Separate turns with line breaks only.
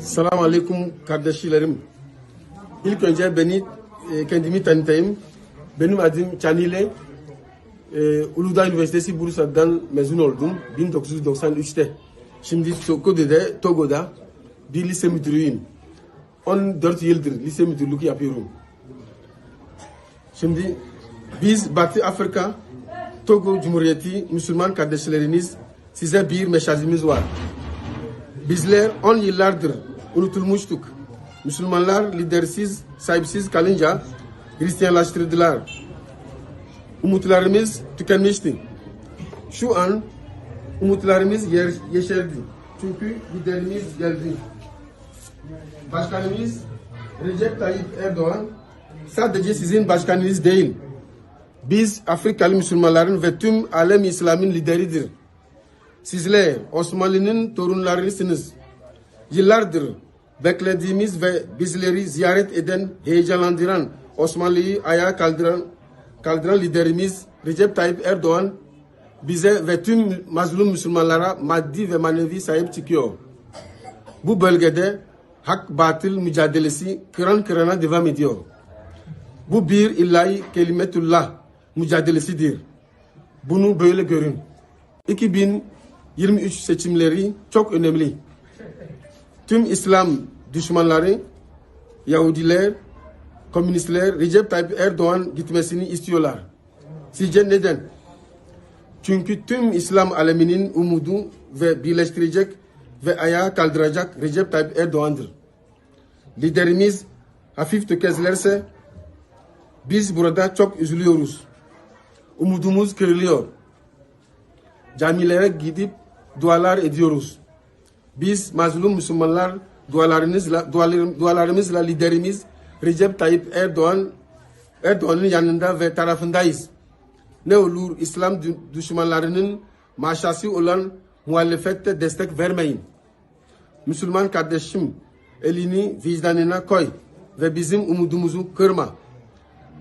Selamun Aleyküm kardeşlerim. İlk önce beni e, kendimi tanıtayım. Benim adım Çanile. E, Uludağ Üniversitesi Bursa'dan mezun oldum 1993'te. Şimdi Sokode'de, Togo'da bir lise müdürüyüm. 14 yıldır lise müdürlüğü yapıyorum. Şimdi biz Batı Afrika, Togo Cumhuriyeti Müslüman kardeşleriniz size bir mesajımız var. Bizler 10 yıllardır unutulmuştuk. Müslümanlar lidersiz, sahipsiz kalınca Hristiyanlaştırdılar. Umutlarımız tükenmişti. Şu an umutlarımız yer, yeşerdi. Çünkü liderimiz geldi. Başkanımız Recep Tayyip Erdoğan sadece sizin başkanınız değil. Biz Afrikalı Müslümanların ve tüm alem İslam'ın lideridir. Sizler Osmanlı'nın torunlarısınız. Yıllardır beklediğimiz ve bizleri ziyaret eden, heyecanlandıran, Osmanlı'yı ayağa kaldıran, kaldıran liderimiz Recep Tayyip Erdoğan bize ve tüm mazlum Müslümanlara maddi ve manevi sahip çıkıyor. Bu bölgede hak batıl mücadelesi kıran kırana devam ediyor. Bu bir ilahi kelimetullah mücadelesidir. Bunu böyle görün. 2023 seçimleri çok önemli. Tüm İslam düşmanları, Yahudiler, Komünistler Recep Tayyip Erdoğan gitmesini istiyorlar. Sizce neden? Çünkü tüm İslam aleminin umudu ve birleştirecek ve ayağa kaldıracak Recep Tayyip Erdoğan'dır. Liderimiz hafif tökezlerse biz burada çok üzülüyoruz. Umudumuz kırılıyor. Camilere gidip dualar ediyoruz. Biz mazlum Müslümanlar dualarımızla, dualarım- dualarımızla liderimiz Recep Tayyip Erdoğan Erdoğan'ın yanında ve tarafındayız. Ne olur İslam dü- düşmanlarının maşası olan muhalefette destek vermeyin. Müslüman kardeşim elini vicdanına koy ve bizim umudumuzu kırma.